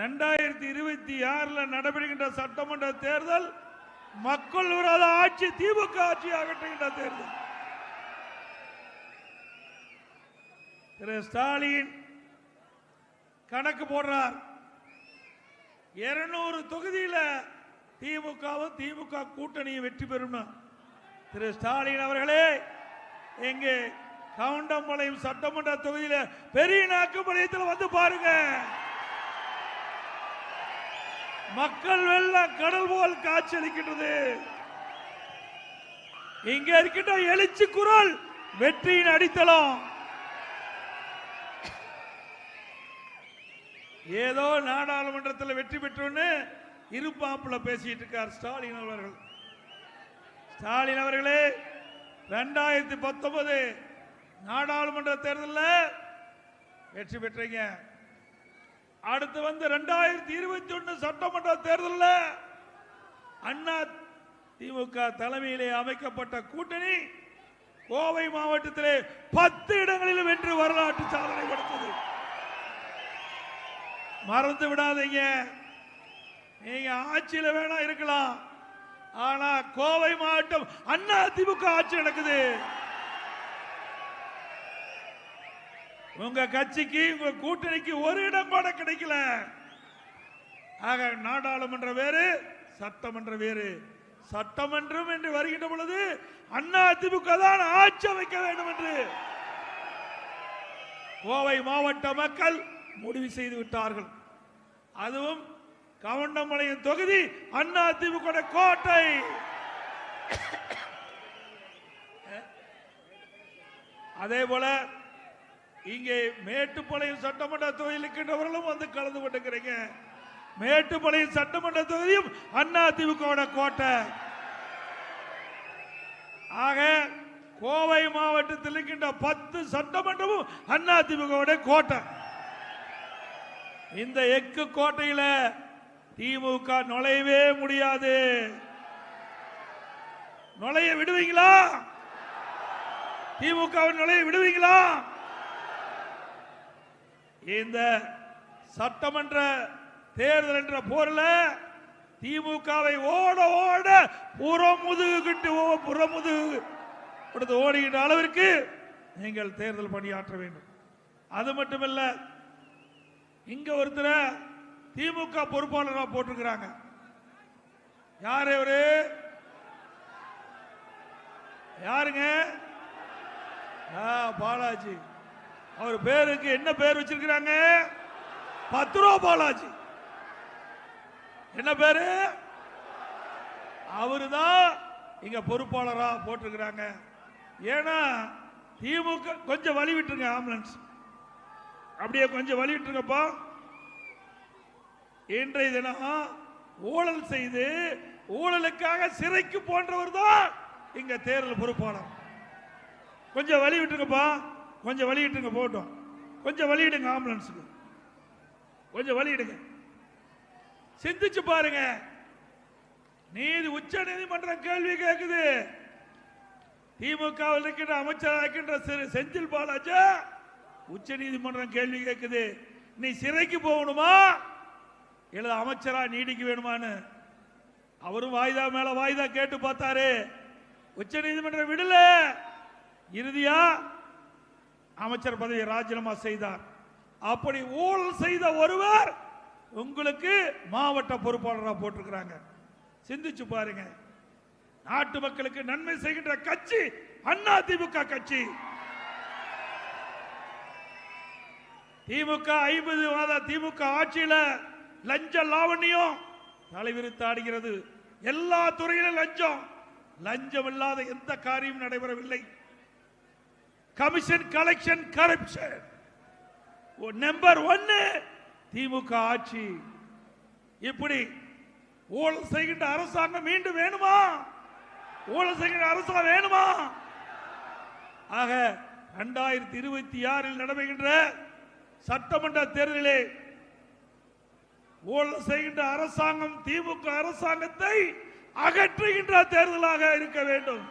ரெண்டாயிரத்தி இருபத்தி ஆறுல நடைபெறுகின்ற சட்டமன்ற தேர்தல் மக்கள் விரோத ஆட்சி திமுக ஆட்சி அகற்றுகின்ற தேர்தல். திரு ஸ்டாலின் கணக்கு போடுறார். இருநூறு தொகுதியில் திமுகவும் திமுக கூட்டணியும் வெற்றி பெறும் திரு ஸ்டாலின் அவர்களே எங்கே கவுண்டம்பாளையம் சட்டமன்ற தொகுதியில் பெரிய நாக்குப்பாளையத்தில் வந்து பாருங்க. மக்கள் வெள்ளம் கடல் போல் காட்சியளிக்கின்றது. இங்க இருக்கின்ற எழுச்சி குரல் வெற்றியின் அடித்தளம். ஏதோ நாடாளுமன்றத்தில் வெற்றி பெற்றோன்னு இருப்பாப்புல பேசிட்டு இருக்கார் ஸ்டாலின் அவர்கள். ஸ்டாலின் அவர்களே ரெண்டாயிரத்தி பத்தொன்பது நாடாளுமன்ற தேர்தலில் வெற்றி பெற்றீங்க. அடுத்து வந்து ரெண்டாயிரத்தி இருபத்தி ஒன்னு சட்டமன்ற தேர்தலில் அண்ணா திமுக தலைமையிலே அமைக்கப்பட்ட கூட்டணி கோவை மாவட்டத்திலே பத்து இடங்களிலும் வென்று வரலாற்று சாதனை படைத்தது. மறந்து விடாதீங்க. நீங்க ஆட்சியில் வேணா இருக்கலாம். ஆனா கோவை மாவட்டம் அண்ணா திமுக ஆட்சி நடக்குது. உங்க கட்சிக்கு உங்க கூட்டணிக்கு ஒரு இடம் கூட கிடைக்கல. ஆக நாடாளுமன்ற வேறு சட்டமன்ற வேறு. சட்டமன்றம் என்று வருகின்ற பொழுது அண்ணா திமுக தான் ஆட்சி அமைக்க வேண்டும் என்று. கோவை மாவட்ட மக்கள் முடிவு செய்து விட்டார்கள். அதுவும் கவுண்டம்பாளையம் தொகுதி அண்ணா திமுக கோட்டை. அதே போல இங்கே மேட்டுப்பாளையம் சட்டமன்ற தொகுதியில் இருக்கின்றவர்களும் வந்து கலந்து கொண்டிருக்கிறீங்க. மேட்டுப்பாளையம் சட்டமன்ற தொகுதியும் அண்ணா திமுக கோட்டை. ஆக கோவை மாவட்டத்தில் இருக்கின்ற பத்து சட்டமன்றமும் அண்ணா திமுக கோட்டை. இந்த எக்கு கோட்டையில திமுக நுழையவே முடியாது. நுழைய விடுவீங்களா? திமுக நுழைய விடுவீங்களா? இந்த சட்டமன்ற தேர்தல் என்ற போரில் திமுகவை ஓட ஓட புறமுதுகிட்டு ஓ- புறமுதுகு. கொடுத்து ஓடுகின்ற அளவிற்கு நீங்கள் தேர்தல் பணியாற்ற வேண்டும். அது மட்டுமல்ல இங்க ஒருத்தரை திமுக பொறுப்பாளராக போட்டிருக்கிறாங்க. யார் இவரு யாருங்க? ஆ, பாலாஜி. அவர் பேருக்கு என்ன பேர் வச்சிருக்கிறாங்க? பத்து ரூபா பாலாஜி. என்ன பேரு? அவருதான் இங்க பொறுப்பாளரா போட்டிருக்கிறாங்க. ஏன்னா திமுக கொஞ்சம் வழி விட்டுருங்க ஆம்புலன்ஸ். அப்படியே கொஞ்சம் வழி விட்டுருங்கப்பா. இன்றைய தினம் ஊழல் செய்து ஊழலுக்காக சிறைக்கு போன்றவர் தான் இங்க தேர்தல் பொறுப்பாளர். கொஞ்சம் வழி விட்டுருங்கப்பா. கொஞ்சம் வழியிட்டுங்க போட்டோம் கொஞ்சம் வழியிடுங்க ஆம்புலன்ஸுக்கு. கொஞ்சம் வழியிடுங்க சிந்திச்சு பாருங்க. நீதி உச்ச நீதிமன்றம் கேள்வி கேட்குது திமுகவில் இருக்கின்ற அமைச்சராக இருக்கின்ற சிறு செந்தில் பாலாஜா உச்ச நீதிமன்றம் கேள்வி கேட்குது நீ சிறைக்கு போகணுமா? இல்லை அமைச்சரா நீடிக்க வேணுமான்னு? அவரும் வாய்தா மேல வாய்தா கேட்டு பார்த்தாரு. உச்ச நீதிமன்றம் விடல. இறுதியா அமைச்சர் பதவியை ராஜினாமா செய்தார். அப்படி ஊழல் செய்த ஒருவர் உங்களுக்கு மாவட்ட பொறுப்பாளராக போட்டிருக்கிறாங்க. சிந்திச்சு பாருங்க. நாட்டு மக்களுக்கு நன்மை செய்கின்ற கட்சி அண்ணா திமுக கட்சி. திமுக ஐம்பது மாத திமுக ஆட்சியில லஞ்ச லாவண்யம் தலைவிரித்தாடுகிறது எல்லா துறையிலும் லஞ்சம். லஞ்சம் இல்லாத எந்த காரியம் நடைபெறவில்லை. கமிஷன் கலெக்ஷன் கரப்ஷன் நம்பர் ஒன்னு திமுக ஆட்சி. இப்படி ஊழல் செய்கின்ற அரசாங்கம் மீண்டும் வேணுமா? ஊழல் செய்கின்ற அரசாங்கம் வேணுமா? ஆக இரண்டாயிரத்தி இருபத்தி ஆறில் நடைபெறுகின்ற சட்டமன்ற தேர்தலிலே ஊழல் செய்கின்ற அரசாங்கம் திமுக அரசாங்கத்தை அகற்றுகின்ற தேர்தலாக இருக்க வேண்டும்.